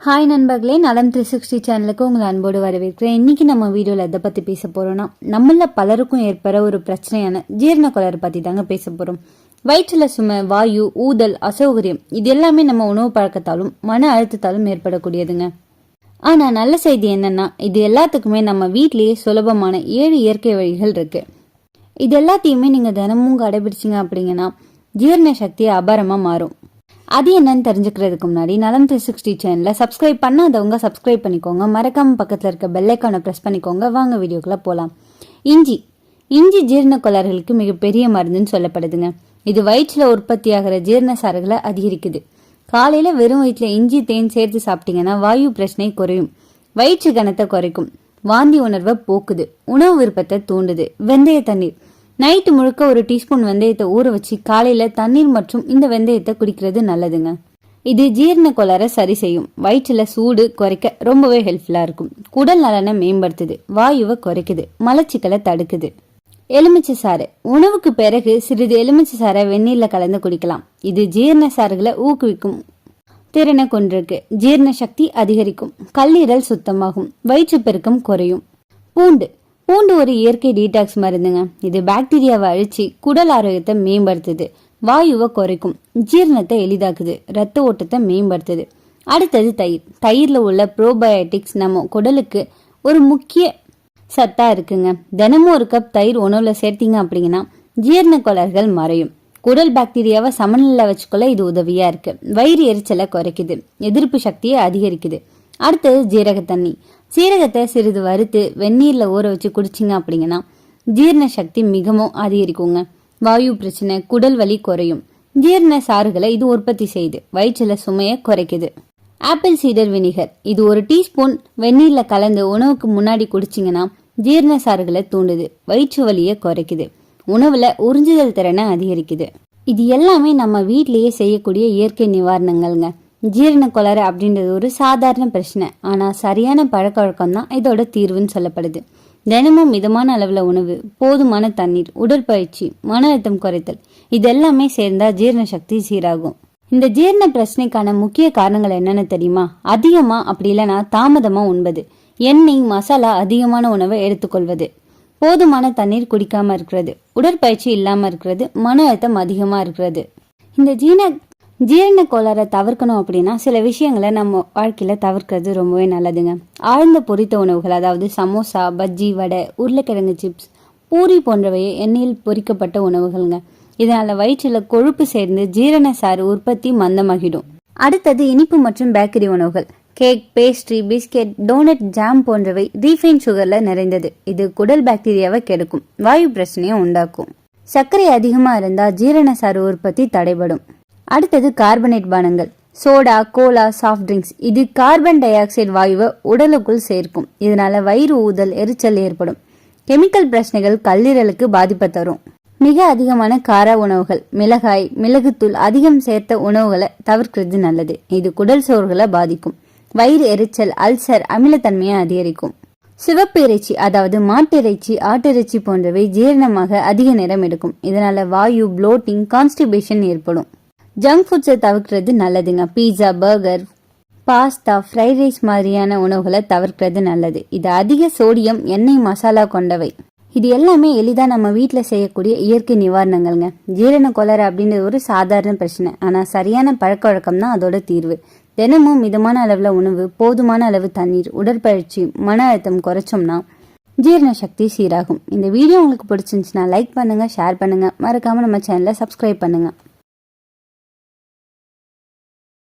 Hi நண்பர்களே. நலம் three sixty சேனலுக்கு உங்களை அன்போடு வரவேற்கிறேன். இன்னைக்கு நம்ம வீடியோவில் எதை பற்றி பேச போகிறோன்னா நம்மள பலருக்கும் ஏற்பட ஒரு பிரச்சனையான ஜீரண குளறு பற்றி தாங்க பேச போகிறோம் வயிற்றில் சுமை வாயு ஊதல் அசௌகரியம் இது எல்லாமே நம்ம உணவு பழக்கத்தாலும் மன அழுத்தத்தாலும் ஏற்படக்கூடியதுங்க. ஆனால் நல்ல செய்தி என்னன்னா இது எல்லாத்துக்குமே நம்ம வீட்டிலேயே சுலபமான ஏழு இயற்கை வழிகள் இருக்கு. இது எல்லாத்தையுமே நீங்கள் தினமும் கடைபிடிச்சிங்க அப்படிங்கன்னா ஜீரண சக்தி அபாரமாக மாறும். அது என்னன்னு தெரிஞ்சுக்கிறதுக்கு முன்னாடி நலம் த்ரீ சிக்ஸ்டி சேனலில் சப்ஸ்கிரைப் பண்ணாதவங்க சப்ஸ்கிரைப் பண்ணிக்கோங்க. மறக்காம பக்கத்தில் இருக்க பெல்லைக்கானை ப்ரெஸ் பண்ணிக்கோங்க. வாங்க வீடியோக்குள்ளே போகலாம் இஞ்சி. இஞ்சி ஜீரண கோளாறுகளுக்கு மிகப்பெரிய மருந்துன்னு சொல்லப்படுதுங்க. இது வயிற்றில் உற்பத்தியாகிற ஜீரண சாறுகளை அதிகரிக்குது. காலையில் வெறும் வயிற்றுல இஞ்சி தேன் சேர்த்து சாப்பிட்டீங்கன்னா வாயு பிரச்சனை குறையும். வயிற்று கனத்தை குறைக்கும். வாந்தி உணர்வை போக்குது. உணவு விருப்பத்தை தூண்டுது. வெந்தய தண்ணீர். நைட்டு முழுக்க ஒரு டீஸ்பூன் வெந்தயத்தை ஊற வச்சு காலையில தண்ணீர் மற்றும் இந்த வெந்தயத்தை குடிக்கிறது நல்லதுங்க. இது ஜீரண கோளாறை சரி செய்யும். வயிற்றுல சூடு குறைக்க ரொம்பவே ஹெல்ப்ஃபுல்லா இருக்கும். குடல் நலனை மேம்படுத்துது. வாயுவை குறைக்குது. மலச்சிக்கலை தடுக்குது. எலுமிச்சை சாறு உணவுக்கு பிறகு சிறிது எலுமிச்சை சாறை வெந்நீர்ல கலந்து குடிக்கலாம். இது ஜீரண சாறுகளை ஊக்குவிக்கும் திறனை கொண்டிருக்கு. ஜீரண சக்தி அதிகரிக்கும். கல்லீரல் சுத்தமாகும். வயிற்று பெருக்கம் குறையும். பூண்டு. பூண்டு ஒரு இயற்கை டீடாக்ஸ் மருந்துங்க. இது பாக்டீரியாவை அழிச்சு குடல் ஆரோக்கியத்தை மேம்படுத்துது. வாயுவை குறைக்கும். ஜீரணத்தை எளிதாக்குது. ரத்த ஓட்டத்தை மேம்படுத்துது. அடுத்தது தயிர். தயிரில் உள்ள ப்ரோபயோட்டிக்ஸ் நம்ம குடலுக்கு ஒரு முக்கிய சத்தா இருக்குங்க. தினமும் ஒரு கப் தயிர் உணவுல சேர்த்தீங்க அப்படிங்கன்னா ஜீரண கோளாறுகள் மறையும். குடல் பாக்டீரியாவை சமநிலை வச்சுக்கொள்ள இது உதவியா இருக்கு. வயிறு எரிச்சலை குறைக்குது. எதிர்ப்பு சக்தியை அதிகரிக்குது. அடுத்தது ஜீரக தண்ணி. சீரகத்தை சிறிது வறுத்து வெந்நீரில் ஊற வச்சு குடிச்சிங்க அப்படிங்கன்னா ஜீரண சக்தி மிகவும் அதிகரிக்குங்க. வாயு பிரச்சனை குடல் வலி குறையும். ஜீரண சாறுகளை இது உற்பத்தி செய்யுது வயிற்றில் சுமையை குறைக்குது. ஆப்பிள் சீடர் வினிகர். இது ஒரு டீஸ்பூன் வெந்நீரில் கலந்து உணவுக்கு முன்னாடி குடிச்சிங்கன்னா ஜீரண சாறுகளை தூண்டுது வயிற்று வலியை குறைக்குது. உணவில் உறிஞ்சுதல் திறனை அதிகரிக்குது. இது எல்லாமே நம்ம வீட்டிலேயே செய்யக்கூடிய இயற்கை நிவாரணங்கள்ங்க. ஜீரண கோளாறு அப்படின்றது ஒரு சாதாரண பிரச்சனை. ஆனால் சரியான பழக்க வழக்கம் தான் இதோட தீர்வுன்னு சொல்லப்படுது. தினமும் மிதமான அளவில் உணவு போதுமான தண்ணீர் உடற்பயிற்சி மன அழுத்தம் குறைத்தல் இது எல்லாமே சேர்ந்தா ஜீரண சக்தி சீராகும். இந்த ஜீரண பிரச்சனைக்கான முக்கிய காரணங்கள் என்னென்னு தெரியுமா? அதிகமாக அப்படி இல்லைன்னா தாமதமாக உண்பது. எண்ணெய் மசாலா அதிகமான உணவை எடுத்துக்கொள்வது. போதுமான தண்ணீர் குடிக்காமல் இருக்கிறது. உடற்பயிற்சி இல்லாமல் இருக்கிறது. மன அழுத்தம் அதிகமாக இருக்கிறது. இந்த ஜீரண ஜீரண கோளாறை தவிர்க்கணும் அப்படின்னா சில விஷயங்களை நம்ம வாழ்க்கையில் தவிர்க்கிறது ரொம்பவே நல்லதுங்க. ஆழ்ந்த பொரித்த உணவுகள் அதாவது சமோசா பஜ்ஜி வடை உருளைக்கிழங்கு சிப்ஸ் பூரி போன்றவையே எண்ணெயில் பொரிக்கப்பட்ட உணவுகள்ங்க. இதனால் வயிற்றில் கொழுப்பு சேர்ந்து ஜீரண சாறு உற்பத்தி மந்தமாகிடும். அடுத்தது இனிப்பு மற்றும் பேக்கரி உணவுகள். Cake pastry biscuit donut jam போன்றவை ரீஃபைன் சுகரில் நிறைந்தது. இது குடல் பாக்டீரியாவை கெடுக்கும் வாயு பிரச்சனையை உண்டாக்கும். சர்க்கரை அதிகமாக இருந்தால் ஜீரண சாறு உற்பத்தி தடைபடும். அடுத்தது கார்பனேட் பானங்கள். சோடா கோலா சாஃப்ட் ட்ரிங்க்ஸ் இது கார்பன் டை ஆக்சைடு வாயுவை உடலுக்குள் சேர்க்கும். இதனால வயிறு ஊதல் எரிச்சல் ஏற்படும். கெமிக்கல் பிரச்சனைகள் கல்லீரலுக்கு பாதிப்பை தரும். மிக அதிகமான கார உணவுகள் மிளகாய் மிளகுத்தூள் அதிகம் சேர்த்த உணவுகளை தவிர்க்கிறது நல்லது. இது குடல் சோர்களை பாதிக்கும். வயிறு எரிச்சல் அல்சர் அமிலத்தன்மையை அதிகரிக்கும். சிவப்பு இறைச்சி அதாவது மாட்டிறைச்சி ஆட்டிறைச்சி போன்றவை ஜீரணமாக அதிக நேரம் எடுக்கும். இதனால வாயு ப்ளோட்டிங் கான்ஸ்டிபேஷன் ஏற்படும். ஜங்க் ஃபுட்ஸை தவிர்க்கிறது நல்லதுங்க. Pizza burger pasta fried rice மாதிரியான உணவுகளை தவிர்க்கிறது நல்லது. இது அதிக சோடியம் எண்ணெய் மசாலா கொண்டவை. இது எல்லாமே எளிதாக நம்ம வீட்டில் செய்யக்கூடிய இயற்கை நிவாரணங்கள்ங்க. ஜீரண கொலர் அப்படின்றது ஒரு சாதாரண பிரச்சனை. ஆனால் சரியான பழக்க வழக்கம் தான் அதோட தீர்வு. தினமும் மிதமான அளவில் உணவு போதுமான அளவு தண்ணீர் உடற்பயிற்சி மன அழுத்தம் குறைச்சோம்னா ஜீரண சக்தி சீராகும். இந்த வீடியோ உங்களுக்கு பிடிச்சிருந்துச்சுன்னா லைக் பண்ணுங்கள் ஷேர் பண்ணுங்கள் மறக்காமல் நம்ம சேனலை சப்ஸ்கிரைப் பண்ணுங்கள்